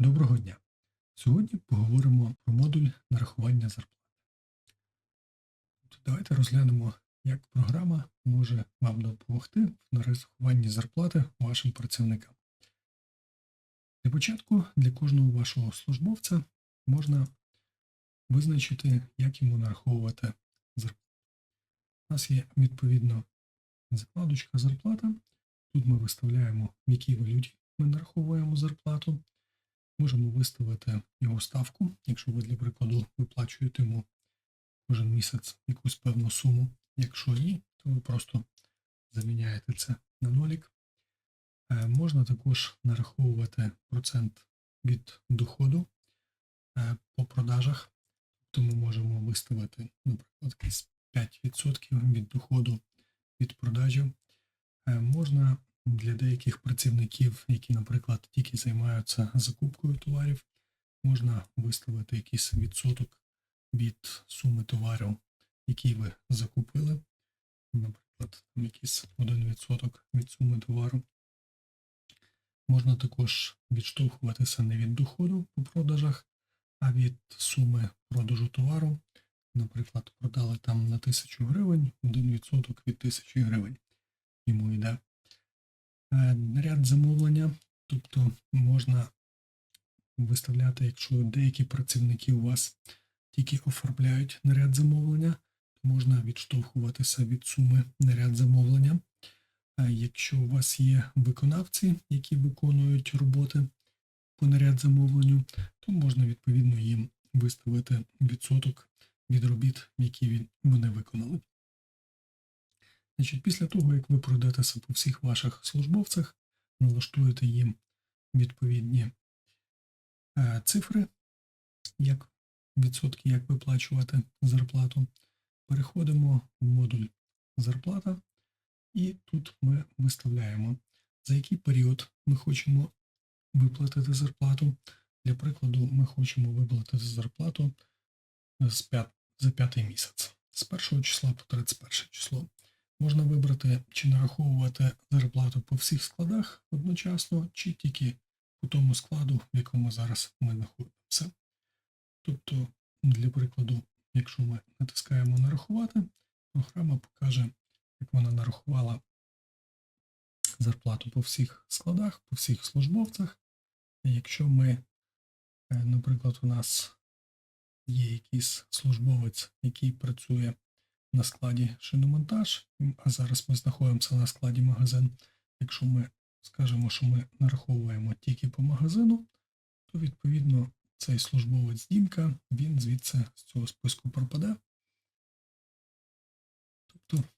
Доброго дня! Сьогодні поговоримо про модуль нарахування зарплати. Давайте розглянемо, як програма може вам допомогти в нарахуванні зарплати вашим працівникам. Для початку для кожного вашого службовця можна визначити, як йому нараховувати зарплату. У нас є відповідно закладочка зарплата. Тут ми виставляємо, в якій валюті ми нараховуємо зарплату. Можемо виставити його ставку, якщо ви, для прикладу, виплачуєте йому кожен місяць якусь певну суму. Якщо ні, то ви просто заміняєте це на нолік. Е, Можна також нараховувати процент від доходу е, по продажах. Тобто ми можемо виставити, наприклад, якісь 5% від доходу від продажів. Е, Можна для деяких працівників, які, наприклад, тільки займаються закупкою товарів, можна виставити якийсь відсоток від суми товарів, які ви закупили. Наприклад, якийсь 1% від суми товару. Можна також відштовхуватися не від доходу по продажах, а від суми продажу товару. Наприклад, продали там на 1000 гривень, 1% від 1000 гривень йому йде. Е, Ряд замовлення, тобто можна виставляти, якщо деякі працівники у вас тільки оформляють наряд замовлення, то можна відштовхуватися від суми наряд замовлення. Якщо у вас є виконавці, які виконують роботи по наряд замовленню, то можна відповідно їм виставити відсоток від робіт, які вони виконали. Значить, після того, як ви пройдетеся по всіх ваших службовцях, налаштуєте їм відповідні е, цифри, як відсотки, як виплачувати зарплату, переходимо в модуль зарплата, і тут ми виставляємо, за який період ми хочемо виплатити зарплату. Для прикладу, ми хочемо виплатити зарплату з п'ят- за п'ятий місяць, з 1 числа по 31 число. Можна вибрати, чи нараховувати зарплату по всіх складах одночасно, чи тільки по тому складу, в якому зараз ми знаходимося. Тобто, для прикладу, якщо ми натискаємо нарахувати, програма покаже, як вона нарахувала зарплату по всіх складах, по всіх службовцях. Якщо ми, е, наприклад, у нас є якийсь службовець, який працює на складі шиномонтаж, а зараз ми знаходимося на складі магазин. Якщо ми скажемо, що ми нараховуємо тільки по магазину, то відповідно цей службовець Дімка, він звідси з цього списку пропаде. Тобто,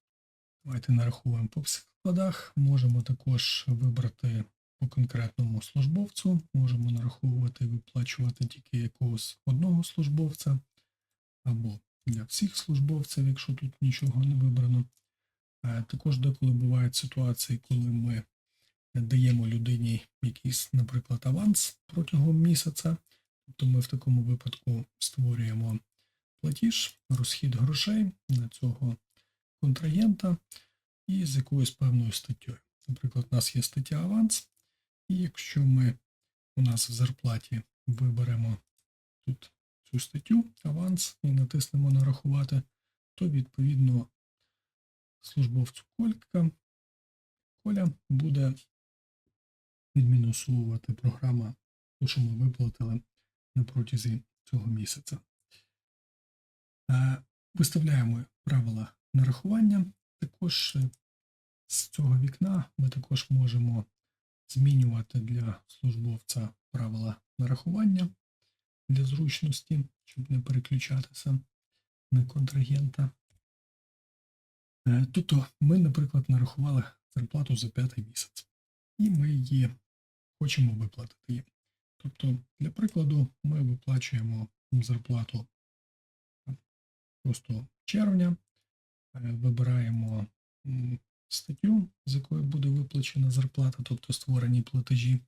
давайте нараховуємо по всіх складах. Можемо також вибрати по конкретному службовцю, можемо нараховувати і виплачувати тільки якогось одного службовця, або для всіх службовців, якщо тут нічого не вибрано. Е, Також деколи бувають ситуації, коли ми даємо людині якийсь, наприклад, аванс протягом місяця. Тобто ми в такому випадку створюємо платіж, розхід грошей на цього контрагента і з якоюсь певною статтею. Наприклад, у нас є стаття аванс, і якщо ми у нас в зарплаті виберемо тут цю статтю аванс і натиснемо нарахувати, то відповідно службовцю Колька Коля буде відмінусовувати програма, те, що ми виплатили на протязі цього місяця. Е, Виставляємо правила нарахування. Також з цього вікна ми також можемо змінювати для службовця правила нарахування для зручності, щоб не переключатися на контрагента. Е, Тобто ми, наприклад, нарахували зарплату за п'ятий місяць, і ми її хочемо виплатити. Тобто, для прикладу, ми виплачуємо зарплату просто червня, е, вибираємо статтю, з якої буде виплачена зарплата, тобто створені платежі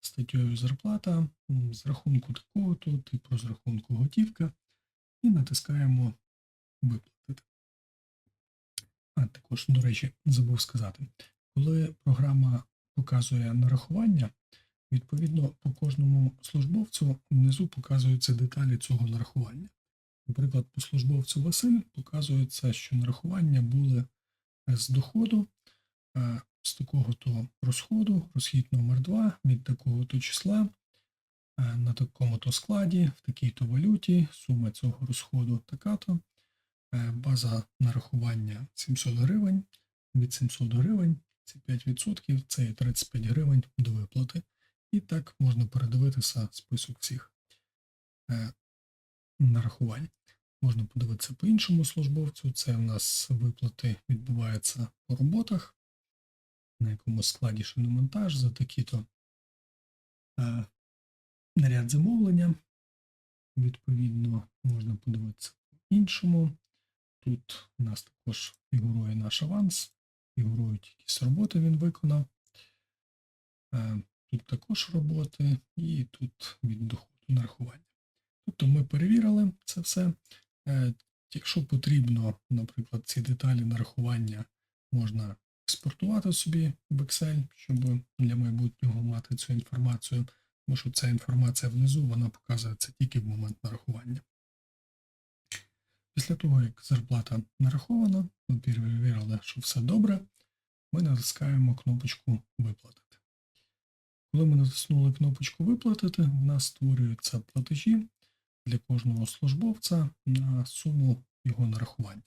статтєю зарплата з рахунку такого-то, типу з рахунку готівка, і натискаємо виплатити. А також, до речі, забув сказати, коли програма показує нарахування, Відповідно, по кожному службовцю внизу показуються деталі цього нарахування. Наприклад, по службовцю Василь показується, що нарахування були з доходу, е, з такого-то розходу, розхід номер 2 від такого-то числа, е, на такому-то складі, в такій-то валюті, сума цього розходу така-то, е, база нарахування 700 гривень, від 700 гривень це 5%, це є 35 гривень до виплати. І так можна передивитися список всіх е, нарахувань. Можна подивитися по іншому службовцю. Це в нас виплати відбуваються по роботах, на якому складі шиномонтаж за такі-то е, наряд замовлення. Відповідно, можна подивитися по іншому. Тут у нас також фігурує наш аванс, фігурують якісь роботи він виконав. Е, Тут також роботи, і тут від доходу нарахування. Тобто ми перевірили це все. Е, Якщо потрібно, наприклад, ці деталі нарахування можна експортувати собі в Excel, щоб для майбутнього мати цю інформацію, тому що ця інформація внизу вона показується тільки в момент нарахування. Після того, як зарплата нарахована, ми перевірили, що все добре, ми натискаємо кнопочку Виплатити. Коли ми натиснули кнопочку Виплатити, в нас створюються платежі для кожного службовця на суму його нарахування.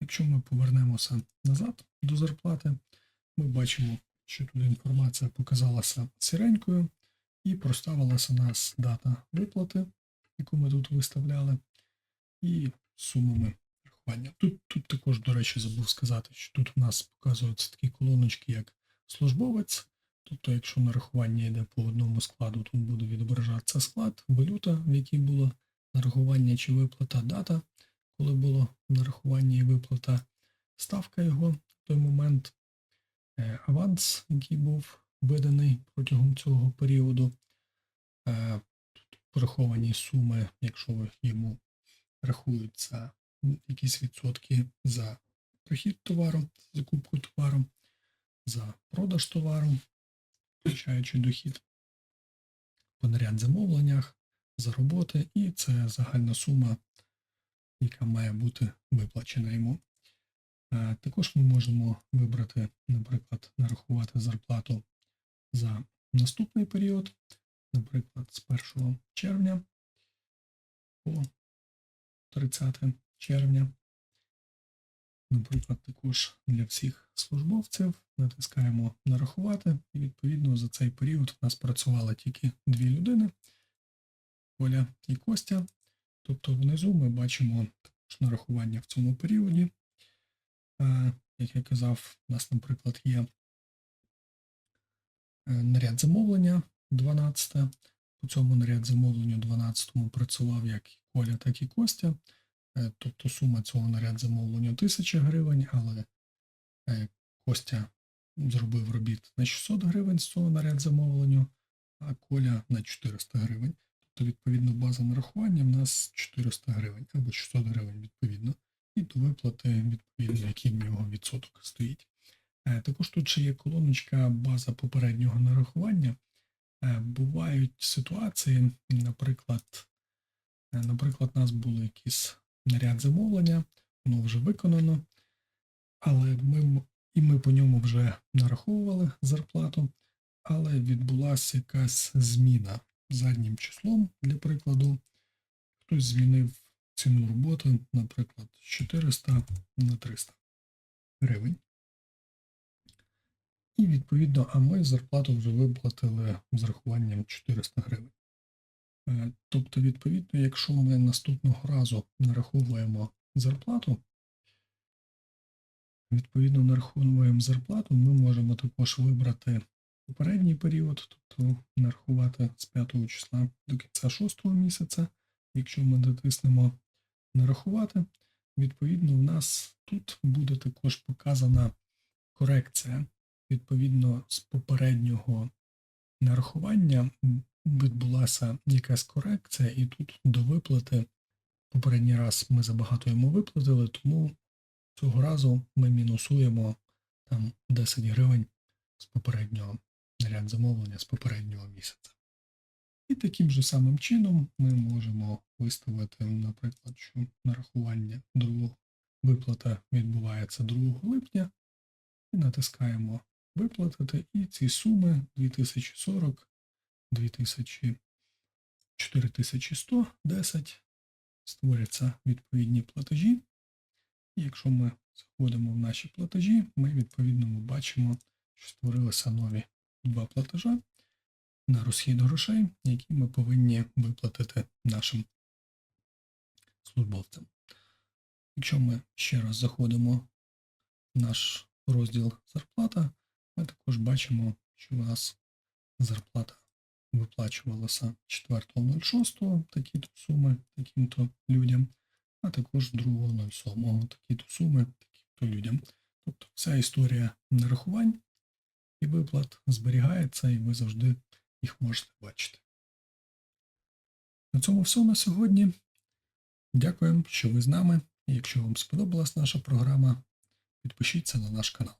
Якщо ми повернемося назад до зарплати, ми бачимо, що тут інформація показалася сіренькою і проставилася нас дата виплати, яку ми тут виставляли, і сумами нарахування. Тут, тут також, до речі, забув сказати, що тут у нас показуються такі колоночки, як службовець. Тобто, якщо нарахування йде по одному складу, тут буде відображатися склад, валюта, в якій було нарахування чи виплата, дата, коли було нарахування і виплата, ставка його в той момент, е, аванс, який був виданий протягом цього періоду, е, пораховані суми, якщо йому рахуються якісь відсотки за прихід товару, закупку товару, за продаж товару включаючи дохід по наряд замовленнях за роботи, і це загальна сума, яка має бути виплачена йому. Е, Також ми можемо вибрати, наприклад, нарахувати зарплату за наступний період, наприклад, з 1 червня по 30 червня. Наприклад, також для всіх службовців натискаємо нарахувати, і відповідно за цей період у нас працювало тільки дві людини Оля і Костя. Тобто внизу ми бачимо також нарахування в цьому періоді. Як я казав, у нас, наприклад, є е, наряд замовлення 12. По цьому наряд замовленню 12 працював як Коля, так і Костя. Е, тобто сума цього наряд замовлення 1000 гривень, але е, Костя зробив робіт на 600 гривень з цього наряд замовлення, а Коля на 400 гривень. Тобто, відповідно, база нарахування в нас 400 гривень або 600 гривень відповідно. І до виплати, відповідно, який в нього відсоток стоїть. Е, також тут ще є колоночка база попереднього нарахування. Бувають ситуації, наприклад, наприклад, у нас були якісь наряд замовлення, воно вже виконано, але ми і ми по ньому вже нараховували зарплату, але відбулася якась зміна заднім числом, для прикладу. Хтось змінив ціну роботи, наприклад, з 400 на 300 гривень. І відповідно, а ми зарплату вже виплатили з рахуванням 400 гривень. Е, тобто, відповідно, якщо ми наступного разу нараховуємо зарплату, відповідно нараховуємо зарплату, ми можемо також вибрати попередній період, тобто нарахувати з 5 числа до кінця 6 місяця. Якщо ми натиснемо нарахувати, відповідно, у нас тут буде також показана корекція. Відповідно, з попереднього нарахування відбулася якась корекція, і тут до виплати попередній раз ми забагато йому виплатили, тому цього разу ми мінусуємо там 10 гривень з попереднього ряд замовлення з попереднього місяця. І таким же самим чином ми можемо виставити, наприклад, що нарахування другого виплата відбувається 2 липня, і натискаємо виплатити, і ці суми 2040, 2000, 4110 створяться відповідні платежі. І якщо ми заходимо в наші платежі, ми відповідно бачимо, що створилися нові два платежа на розхід грошей, які ми повинні виплатити нашим службовцям. Якщо ми ще раз заходимо в наш розділ зарплата, ми також бачимо, що у нас зарплата виплачувалася 4.06 такі-то суми таким-то людям, а також 2.07 такі-то суми таким-то людям. Тобто вся історія нарахувань і виплат зберігається, і ви завжди їх можете бачити. На цьому все на сьогодні. Дякуємо, що ви з нами. Якщо вам сподобалась наша програма, підпишіться на наш канал.